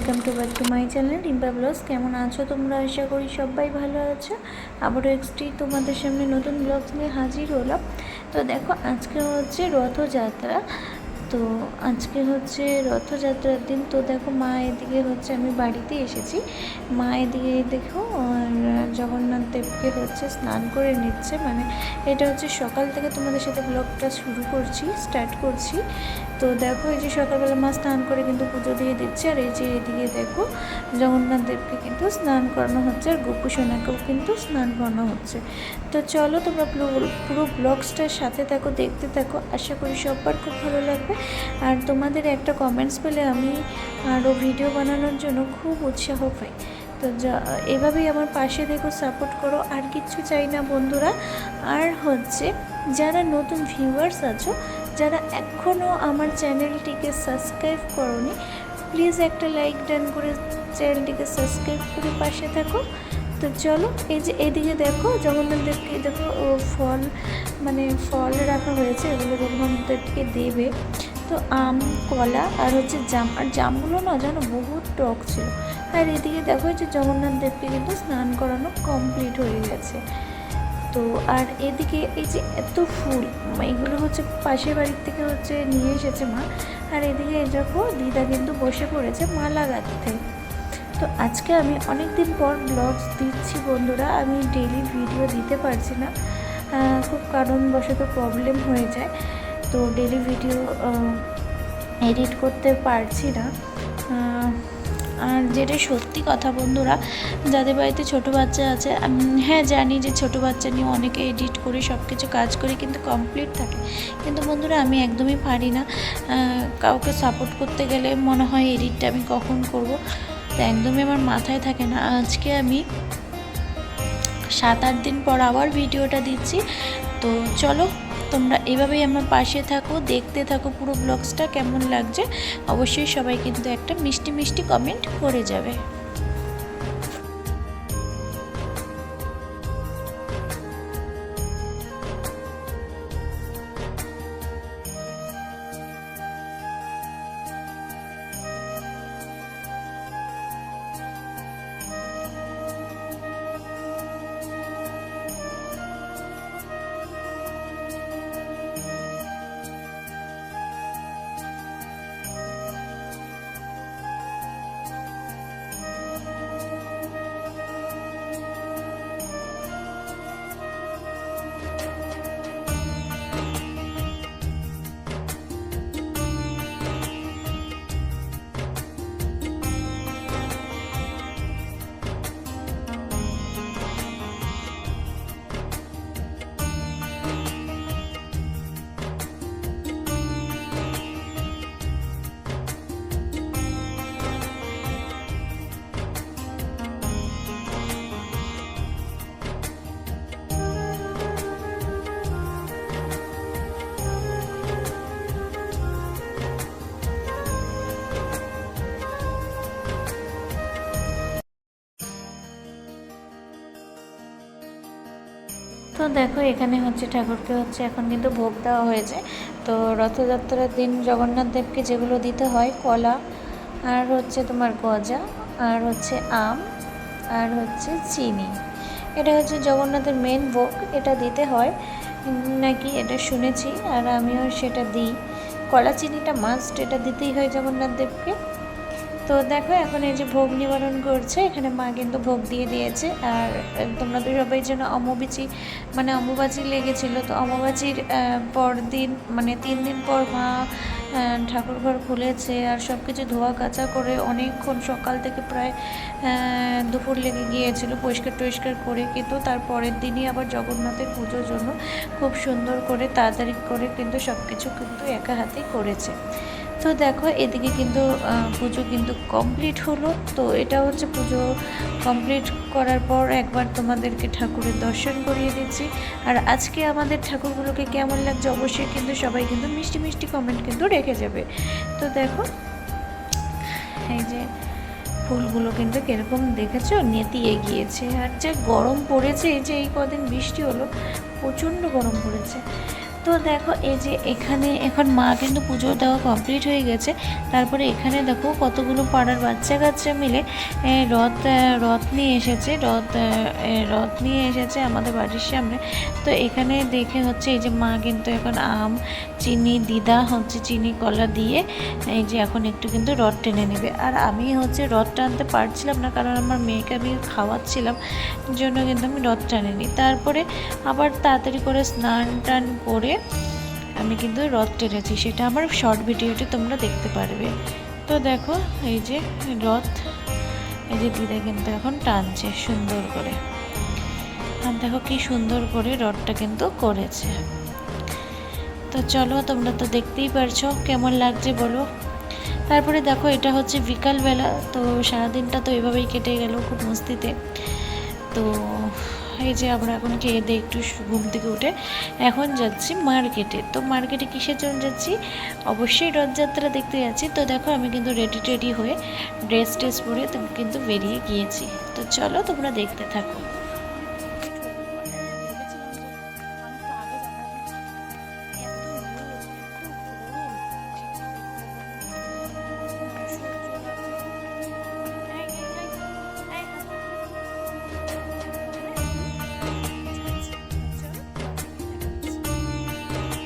Welcome to back to my channel Dimpa blogs কেমন আছো তোমরা? আশা করি সবাই ভালো আছো। আবার এক্সটি তোমাদের সামনে নতুন ব্লগস নিয়ে হাজির হলাম। তো দেখো, আজকে হচ্ছে রথযাত্রা। তো আজকে হচ্ছে রথযাত্রার দিন। তো দেখো মা এদিকে হচ্ছে আমি বাড়িতে এসেছি। মা এদিকে দেখো জগন্নাথ দেবকে হচ্ছে স্নান করে নিচ্ছে। মানে এটা হচ্ছে সকাল থেকে তোমাদের সাথে ব্লগটা শুরু করছি স্টার্ট করছি। তো দেখো এই যে সকালবেলা মা স্নান করে কিন্তু পুজো দিয়ে দিচ্ছে। আর এই যে এদিকে দেখো জগন্নাথ দেবকে কিন্তু স্নান করানো হচ্ছে আর গোপু সোনাকেও কিন্তু স্নান করানো হচ্ছে। তো চলো তোমরা পুরো পুরো ব্লগসটার সাথে থাকো দেখতে থাকো। আশা করি সবার খুব ভালো লাগবে। আর তোমাদের একটা কমেন্টস পেলে আমি আরও ভিডিও বানানোর জন্য খুব উৎসাহ পাই। তো এভাবেই আমার পাশে দেখো সাপোর্ট করো। আর কিচ্ছু চাই না বন্ধুরা। আর হচ্ছে, যারা নতুন ভিউয়ার্স আছো, যারা এখনও আমার চ্যানেলটিকে সাবস্ক্রাইব করনি প্লিজ একটা লাইক ডান করে চ্যানেলটিকে সাবস্ক্রাইব করে পাশে থাকো। তো চলো, এই যে এদিকে দেখো জগন্নাথ দেবকে দেখো, ও ফল মানে ফল রাখা হয়েছে, এগুলো জগন্নাথ দেবকে দেবে। তো আম, কলা আর হচ্ছে জাম। আর জামগুলো না জানো বহুত টক ছিল। আর এদিকে দেখো যে জগন্নাথ দেবকে কিন্তু স্নান করানো কমপ্লিট হয়ে গেছে। তো আর এদিকে এই যে এত ফুল এগুলো হচ্ছে পাশের বাড়ির থেকে হচ্ছে নিয়ে এসেছে মা। আর এদিকে দেখো দিদা কিন্তু বসে পড়েছে মালা গাঁথতে। তো আজকে আমি অনেক দিন পর ব্লগস দিচ্ছি বন্ধুরা, আমি ডেলি ভিডিও দিতে পারছি না। খুব কারণবশত প্রবলেম হয়ে যায়। তো ডেলি ভিডিও এডিট করতে পারছি না। আর যেটা সত্যি কথা বন্ধুরা, যাদের বাড়িতে ছোট বাচ্চা আছে হ্যাঁ জানি যে ছোট বাচ্চা নিয়ে অনেকে এডিট করে সব কিছু কাজ করে কিন্তু কমপ্লিট থাকে। কিন্তু বন্ধুরা, আমি একদমই পারি না। কাউকে সাপোর্ট করতে গেলে মনে হয় এডিটটা আমি কখন করব? তো একদমই আমার মাথায় থাকে না। আজকে আমি সাত আট দিন পর আবার ভিডিওটা দিচ্ছি। তো চলো তোমরা এভাবেই আমার পাশে থাকো, দেখতে থাকো পুরো ব্লগসটা কেমন লাগছে? অবশ্যই সবাই কিন্তু একটা মিষ্টি মিষ্টি কমেন্ট করে যাবে। তো দেখো, এখানে হচ্ছে ঠাকুরকে হচ্ছে এখন কিন্তু ভোগ দেওয়া হয়েছে। তো রথযাত্রার দিন জগন্নাথ দেবকে যেগুলো দিতে হয়, কলা, আর হচ্ছে তোমার গজা, আর হচ্ছে আম, আর হচ্ছে চিনি। এটা হচ্ছে জগন্নাথের মেন ভোগ, এটা দিতে হয়। নাকি এটা শুনেছি, আর আমিও সেটা দিই। কলা, চিনিটা মাস্ট এটা দিতেই হয় জগন্নাথ দেবকে। তো দেখো, এখন এই যে ভোগ নিবারণ করছে, এখানে মা কিন্তু ভোগ দিয়ে দিয়েছে। আর তোমরা তো সবাই যেন অমবিচি মানে অম্বুবাচি লেগেছিল। তো অম্বুবাচির পর দিন মানে তিন দিন পর মা ঠাকুর ঘর খুলেছে। আর সব কিছু ধোয়া কাচা করে অনেকক্ষণ সকাল থেকে প্রায় দুপুর লেগে গিয়েছিল পরিষ্কার টরিষ্কার করে। কিন্তু তার পরের দিনই আবার জগন্নাথের পুজোর জন্য খুব সুন্দর করে, তাড়াতাড়ি করে কিন্তু সব কিছু কিন্তু একা হাতেই করেছে। তো দেখো, এদিকে কিন্তু পুজো কিন্তু কমপ্লিট হলো। তো এটা হচ্ছে পুজো কমপ্লিট করার পর একবার তোমাদেরকে ঠাকুরের দর্শন করিয়ে দিচ্ছি। আর আজকে আমাদের ঠাকুরগুলোকে কেমন লাগছে অবশ্যই কিন্তু সবাই কিন্তু মিষ্টি মিষ্টি কমেন্ট কিন্তু রেখে যাবে। তো দেখো, এই যে ফুলগুলো কিন্তু কীরকম দেখেছ? নেতিয়ে গিয়েছে আর যে গরম পড়েছে, এই যে এই কদিন বৃষ্টি হলো, প্রচণ্ড গরম পড়েছে। তো দেখো, এই যে এখানে এখন মা কিন্তু পুজো দেওয়া কমপ্লিট হয়ে গেছে। তারপরে এখানে দেখো কতগুলো পাড়ার বাচ্চা কাচ্চা মিলে রথ রথ নিয়ে এসেছে, রথ রথ নিয়ে এসেছে আমাদের বাড়ির সামনে। তো এখানে দেখে হচ্ছে এই যে মা কিন্তু এখন আম, চিনি, দিদা হচ্ছে চিনি, কলা দিয়ে এই যে এখন একটু কিন্তু রথ টেনে নেবে। আর আমি হচ্ছে রথ টানতে পারছিলাম না, কারণ আমার মেয়েকে আমি খাওয়াচ্ছিলাম, জন্য কিন্তু আমি রথ টানিনি। তারপরে আবার তাড়াতাড়ি করে স্নান টান করে আমি কিন্তু রথ টেনেছি। সেটা আমার শর্ট ভিডিওটি তোমরা দেখতে পারবে। তো দেখো, এই যে রথ, এই যে দিদা কিন্তু এখন টানছে সুন্দর করে। আর দেখো কি সুন্দর করে রথটা কিন্তু করেছে। তো চলো, তোমরা তো দেখতেই পারছ, কেমন লাগছে বলো? তারপরে দেখো, এটা হচ্ছে বিকালবেলা, তো সারাদিনটা তো এভাবেই কেটে গেল খুব মস্তিতে। তো এই যে আমরা এখন খেয়ে দিয়ে একটু ঘুম থেকে উঠে এখন যাচ্ছি মার্কেটে। তো মার্কেটে কিসের জন্য যাচ্ছি? অবশ্যই রথযাত্রা দেখতে যাচ্ছি। তো দেখো আমি কিন্তু রেডি টেডি হয়ে ড্রেস ট্রেস পরে কিন্তু বেরিয়ে গিয়েছি। তো চলো তোমরা দেখতে থাকো।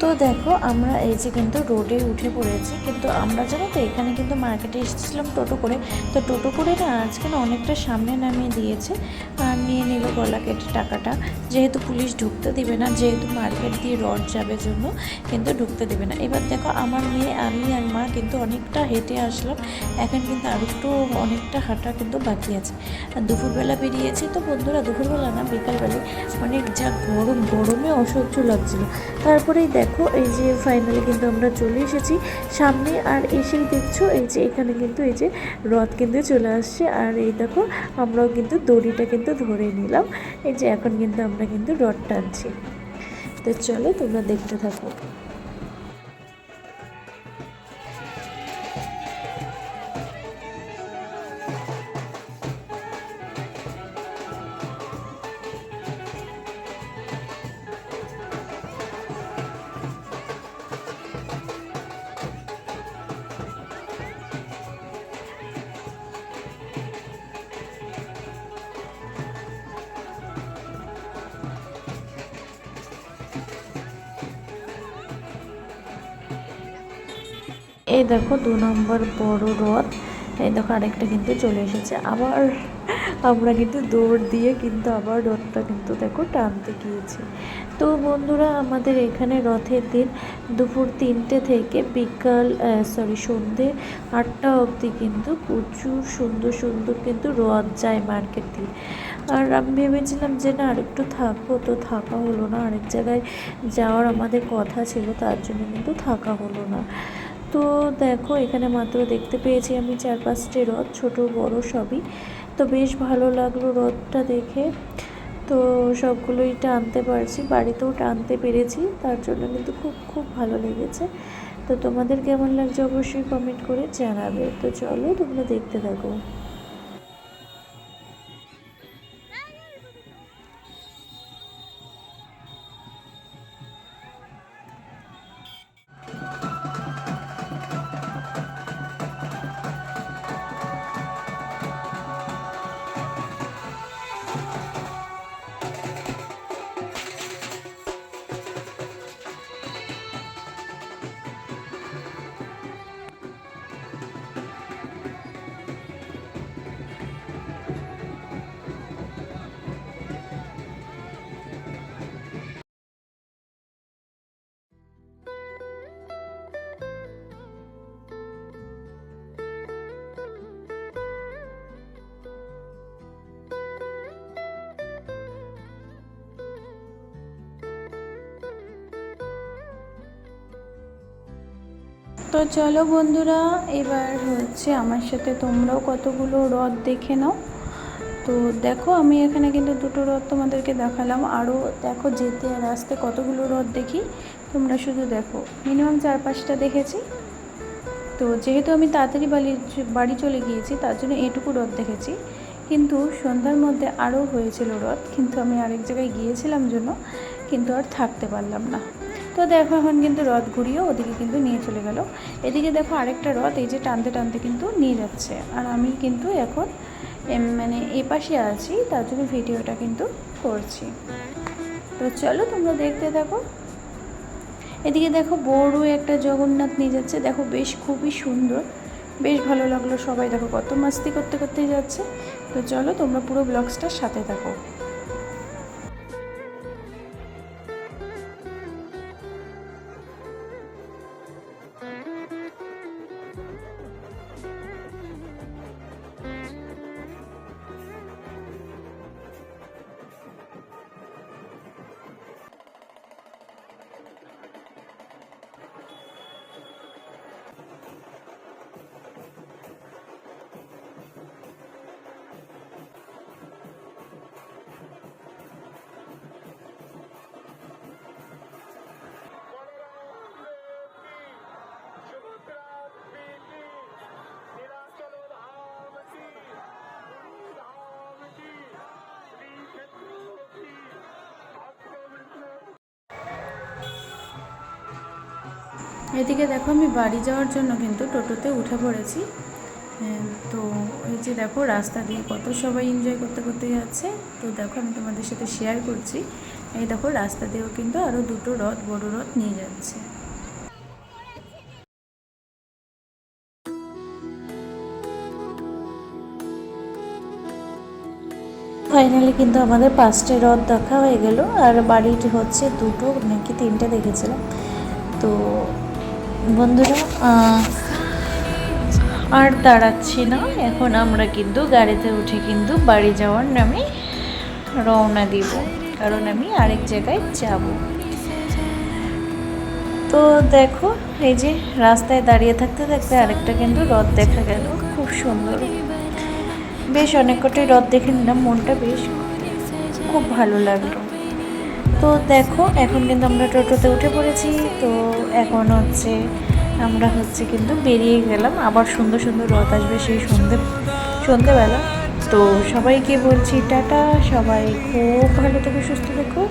তো দেখো, আমরা এই যে কিন্তু রোডে উঠে পড়েছি, কিন্তু আমরা জানো তো এখানে কিন্তু মার্কেটে এসেছিলাম টোটো করে। তো টোটো করে না আজকে না অনেকটা সামনে নামিয়ে দিয়েছে, আর নিয়ে নিল গলা কেটে টাকাটা। যেহেতু পুলিশ ঢুকতে দিবে না, যেহেতু মার্কেট দিয়ে রড যাবে জন্য, কিন্তু ঢুকতে দেবে না। এবার দেখো, আমার মেয়ে, আমি আর মা কিন্তু অনেকটা হেঁটে আসলাম, এখন কিন্তু আর একটু অনেকটা হাঁটা কিন্তু বাকি আছে। আর দুপুরবেলা বেরিয়েছি তো বন্ধুরা, দুপুরবেলা না বিকালবেলায় অনেক যা গরম, গরমে অসহ্য লাগছিল। তারপরেই দেখো এই যে ফাইনালি কিন্তু আমরা চলে এসেছি। সামনে আর এসেই দেখছ, এই যে এখানে কিন্তু এই যে রথ কিন্তু চলে আসছে। আর এই দেখো, আমরাও কিন্তু দড়িটা কিন্তু ধরে নিলাম। এই যে এখন কিন্তু আমরা কিন্তু রথ টানছি। তো চলো তোমরা দেখতে থাকো। এই দেখো দু নম্বর বড় রথ। এই দেখো আরেকটা কিন্তু চলে এসেছে। আবার আমরা কিন্তু দৌড় দিয়ে কিন্তু আবার রথটা কিন্তু দেখো টানতে গিয়েছি। তো বন্ধুরা, আমাদের এখানে রথের দিন দুপুর তিনটে থেকে বিকাল সরি সন্ধে আটটা অবধি কিন্তু প্রচুর সুন্দর সুন্দর কিন্তু রথ যায় মার্কেট দিয়ে। আর আমি ভেবেছিলাম যে না, আরেকটু থাকব, তো থাকা হলো না। আরেক জায়গায় যাওয়ার আমাদের কথা ছিল, তার জন্য কিন্তু থাকা হলো না। তো দেখো, এখানে মাত্র দেখতে পেয়েছি আমি চার পাঁচটি রথ, ছোট, বড় সবই। তো বেশ ভালো লাগল রথটা দেখে। তো সবগুলোই টানতে পারছি, বাড়িতেও টানতে পেরেছি, তার জন্য কিন্তু খুব খুব ভালো লেগেছে। তো তোমাদের কেমন লাগছে অবশ্যই কমেন্ট করে জানাবে। তো চলো, তোমরা দেখতে থাকো। তো চলো বন্ধুরা, এবার হচ্ছে আমার সাথে তোমরাও কতগুলো রথ দেখে নাও। তো দেখো, আমি এখানে কিন্তু দুটো রথ তোমাদেরকে দেখালাম। আরও দেখো, যেতে আর আসতে কতগুলো রথ দেখি। তোমরা শুধু দেখো। মিনিমাম চার পাঁচটা দেখেছি। তো যেহেতু আমি তাড়াতাড়ি বাড়ি বাড়ি চলে গিয়েছি, তার জন্য এটুকু রথ দেখেছি। কিন্তু সন্ধ্যার মধ্যে আরও হয়েছিল রথ কিন্তু আমি আরেক জায়গায় গিয়েছিলাম জন্য, কিন্তু আর থাকতে পারলাম না। তো দেখো এখন কিন্তু রথ ঘুরিয়ে ওদিকে কিন্তু নিয়ে চলে গেল। এদিকে দেখো আরেকটা রথ, এই যে টানতে টানতে কিন্তু নিয়ে যাচ্ছে। আর আমি কিন্তু এখন মানে এ পাশে আছি, তার জন্য ভিডিওটা কিন্তু করছি। তো চলো তোমরা দেখতে থাকো। এদিকে দেখো বড় একটা জগন্নাথ নিয়ে যাচ্ছে। দেখো বেশ খুবই সুন্দর, বেশ ভালো লাগল সবাই। দেখো কত মাস্তি করতে করতেই যাচ্ছে। তো চলো তোমরা পুরো ব্লগসটার সাথে থাকো। এদিকে দেখো আমি বাড়ি যাওয়ার জন্য কিন্তু টোটোতে উঠে পড়েছি। হ্যাঁ, তো এই যে দেখো রাস্তা দিয়ে কত সবাই এনজয় করতে করতে যাচ্ছে। তো দেখো আমি তোমাদের সাথে শেয়ার করছি। এই দেখো রাস্তা দিয়েও কিন্তু আরও দুটো রথ বড় রথ নিয়ে যাচ্ছে। ফাইনালি কিন্তু আমাদের পাঁচটা রথ দেখা হয়ে গেল। আর বাড়িটি হচ্ছে দুটো নাকি তিনটে দেখেছিলাম। তো বন্ধুরা আর দাঁড়াচ্ছি না। এখন আমরা কিন্তু গাড়িতে উঠে কিন্তু বাড়ি যাওয়ার নামে রওনা দিব, কারণ আমি আরেক জায়গায় যাব। তো দেখো, এই যে রাস্তায় দাঁড়িয়ে থাকতে থাকতে আরেকটা কিন্তু রথ দেখা গেল, খুব সুন্দর। বেশ অনেক কটাই রথ দেখে নিলাম, মনটা বেশ খুব ভালো লাগল। তো দেখো, এখন কিন্তু আমরা টোটোতে উঠে পড়েছি। তো এখন হচ্ছে আমরা হচ্ছে কিন্তু বেরিয়ে গেলাম। আবার সুন্দর সুন্দর রথ আসবে সেই সন্ধে, সন্ধেবেলা। তো সবাইকে বলছি টাটা। সবাই খুব ভালো থেকে, সুস্থ থেকো।